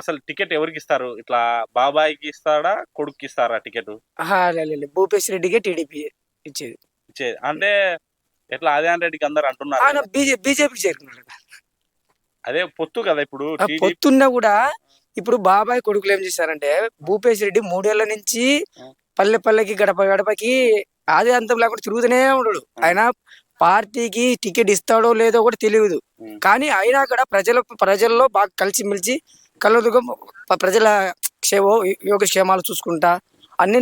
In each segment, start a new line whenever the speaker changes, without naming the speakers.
అసలు టికెట్ ఎవరికి ఇస్తారు ఇట్లా బాబాయ్కి ఇస్తాడా కొడుక్కి ఇస్తారా టికెట్.
భూపేశ్ రెడ్డికే టీడీపీ ఇచ్చేది.
ఇచ్చేది. అంటే ఎట్లా ఆదినారాయణ రెడ్డికి అందరు అంటున్నారు
ఆయన
కదా.
బీజే బీజేపీకి చేరుకున్నాడు
అదే పొత్తు కదా ఇప్పుడు
పొత్తున్నా కూడా ఇప్పుడు బాబాయ్ కొడుకులు ఏం చేశారంటే భూపేశ్ రెడ్డి మూడేళ్ళ నుంచి పల్లె పల్లెకి గడప గడపకి ఆది అంతం లేకుండా తిరుగుతూనే ఉండడు ఆయన పార్టీకి టికెట్ ఇస్తాడో లేదో కూడా తెలియదు. కానీ అయినా కూడా ప్రజల ప్రజల్లో బాగా కలిసిమెలిసి కలదుగా ప్రజల క్షేమ యోగక్షేమాలు చూసుకుంటా అన్ని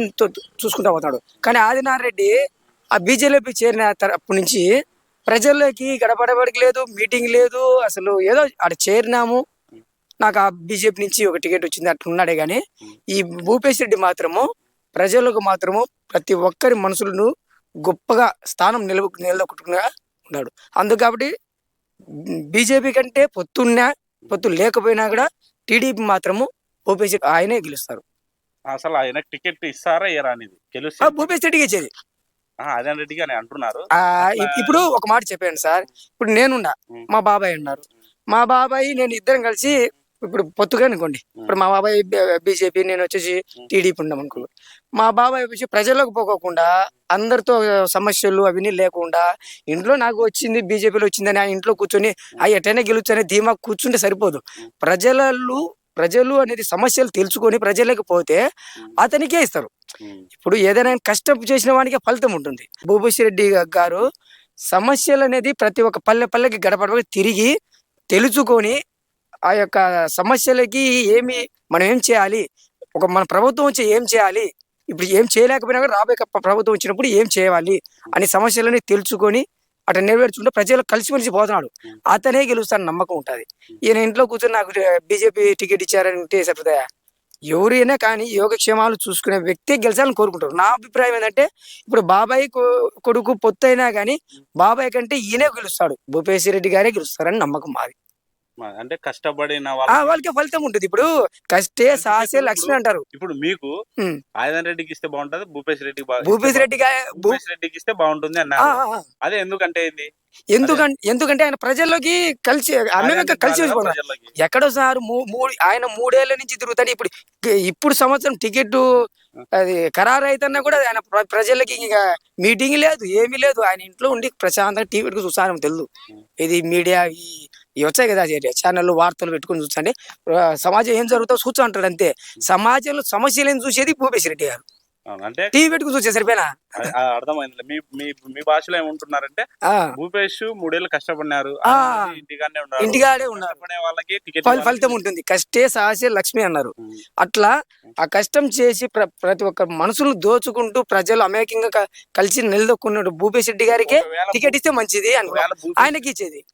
చూసుకుంటా పోతాడు. కానీ ఆదినారెడ్డి ఆ బీజేపీ చేరిన తరపు నుంచి ప్రజల్లోకి గడపడబడికి లేదు మీటింగ్ లేదు అసలు ఏదో ఆడ చేరినాము. నాకు ఆ బీజేపీ నుంచి ఒక టికెట్ వచ్చింది అట్లున్నాడే కానీ ఈ భూపేశ్ రెడ్డి మాత్రము ప్రజలకు మాత్రము ప్రతి ఒక్కరి మనసులను గొప్పగా స్థానం నిలబ నిలదొక్కుగా ఉన్నాడు. అందుకు కాబట్టి బీజేపీ కంటే పొత్తున్నా పొత్తు లేకపోయినా కూడా టీడీపీ మాత్రము భూపేశ్ ఆయనే గెలుస్తారు.
అసలు ఆయన టికెట్ ఇస్తారా ఇయరా అనేది గెలుస్తే
భూపేశ్ రెడ్డికి ఇచ్చేది.
ఆదినారాయణ రెడ్డికి అని అంటున్నారు.
ఇప్పుడు ఒక మాట చెప్పాను సార్. ఇప్పుడు నేనున్నా. మా బాబాయ్ ఉన్నారు. మా బాబాయ్ నేను ఇద్దరం కలిసి ఇప్పుడు పొత్తుగా అనుకోండి. ఇప్పుడు మా బాబాయ్ బీజేపీ నేను వచ్చేసి టీడీపీ ఉన్నాం అనుకో. మా బాబాయ్ వచ్చి ప్రజలకు పోకోకుండా అందరితో సమస్యలు అవన్నీ లేకుండా ఇంట్లో నాకు వచ్చింది బీజేపీలో వచ్చిందని ఆ ఇంట్లో కూర్చొని ఆ. ఎటైనా గెలుచని ధీమా కూర్చుంటే సరిపోదు. ప్రజలు ప్రజలు అనేది సమస్యలు తెలుసుకొని ప్రజలకు పోతే అతనికే ఇస్తారు. ఇప్పుడు ఏదైనా కష్టం చేసిన వానికి ఫలితం ఉంటుంది. భూపేశ్ రెడ్డి గారు సమస్యలు అనేది ప్రతి ఒక్క పల్లె పల్లెకి గడపడ తిరిగి తెలుసుకొని ఆ యొక్క సమస్యలకి ఏమి మనం ఏం చేయాలి? ఒక మన ప్రభుత్వం వచ్చి ఏం చేయాలి? ఇప్పుడు ఏం చేయలేకపోయినా కూడా రాబోయే ప్రభుత్వం వచ్చినప్పుడు ఏం చేయాలి? అని సమస్యలని తెలుసుకొని అటు నెరవేర్చుకుంటే ప్రజలు కలిసిమెలిసి పోతున్నాడు. అతనే గెలుస్తాను నమ్మకం ఉంటుంది. ఈయన ఇంట్లో కూర్చొని నాకు బీజేపీ టికెట్ ఇచ్చారని ఉంటే సరిపోతాయా ఎవరైనా కానీ యోగక్షేమాలు చూసుకునే వ్యక్తే గెలిచాలని కోరుకుంటారు. నా అభిప్రాయం ఏంటంటే ఇప్పుడు బాబాయ్ కొడుకు పొత్తు అయినా కానీ బాబాయ్ కంటే ఈయనే గెలుస్తాడు. భూపేశ్ రెడ్డి గారే గెలుస్తారని నమ్మకం మాది.
అంటే కష్టపడిన
వాళ్ళకి ఫలితం ఉంటుంది. ఇప్పుడు కష్టే సాహసే లక్ష్మి అంటారు.
ఇప్పుడు మీకు. ఆదినారాయణ రెడ్డికి ఇస్తే బాగుంటది భూపేశ్
రెడ్డి గా భూ-
భూపేశ్ రెడ్డికి ఇస్తే బాగుంటుంది అన్నారు.
ఆ.
అదే ఎందుకంటే ఏంది?
ఎందుకంటే ఎందుకంటే ఆయన ప్రజల్లోకి కలిసి అన్నంగా కలిసి. ఎక్కడో సార్ మూడు ఆయన మూడేళ్ళ నుంచి తిరుగుతాడు. ఇప్పుడు ఇప్పుడు సంవత్సరం టికెట్ అది ఖరారు అయితేనా కూడా ఆయన ప్ర- ప్రజలకి ఇక మీటింగ్ లేదు ఏమీ లేదు. ఆయన ఇంట్లో ఉండి ప్రశాంతంగా టీవీ చూస్తాను తెలుసు ఇది మీడియా ఈ ఇవి వచ్చాయి కదా ఛానల్ వార్తలు పెట్టుకుని ఆ, సమాజం ఏం జరుగుతుందో అంటాడు అంతే. సమాజంలో సమస్యలు ఏం చూసేది భూపేశ్ రెడ్డి గారు.
అంటే
టీవీ పెట్టుకుని చూసే సరిపోయినా?
అర్థమైంది మీ మీ మీ భాషలో ఏమంటున్నారంటే భూపేష్ మూడేళ్ళు కష్టపడినారు. ఇంటికానే ఉన్నారు. వాళ్ళకి.
ఫలితం ఉంటుంది. కష్టే సాహసే లక్ష్మి అన్నారు. అట్లా ఆ కష్టం చేసి ప్ర- ప్రతి ఒక్క మనసును దోచుకుంటూ ప్రజలు అమేకంగా కలిసి నిలదొక్కున్నాడు భూపేశ్ రెడ్డి గారికి టికెట్ ఇస్తే మంచిది అని
భూపేష్
ఆయనకి ఇచ్చేది.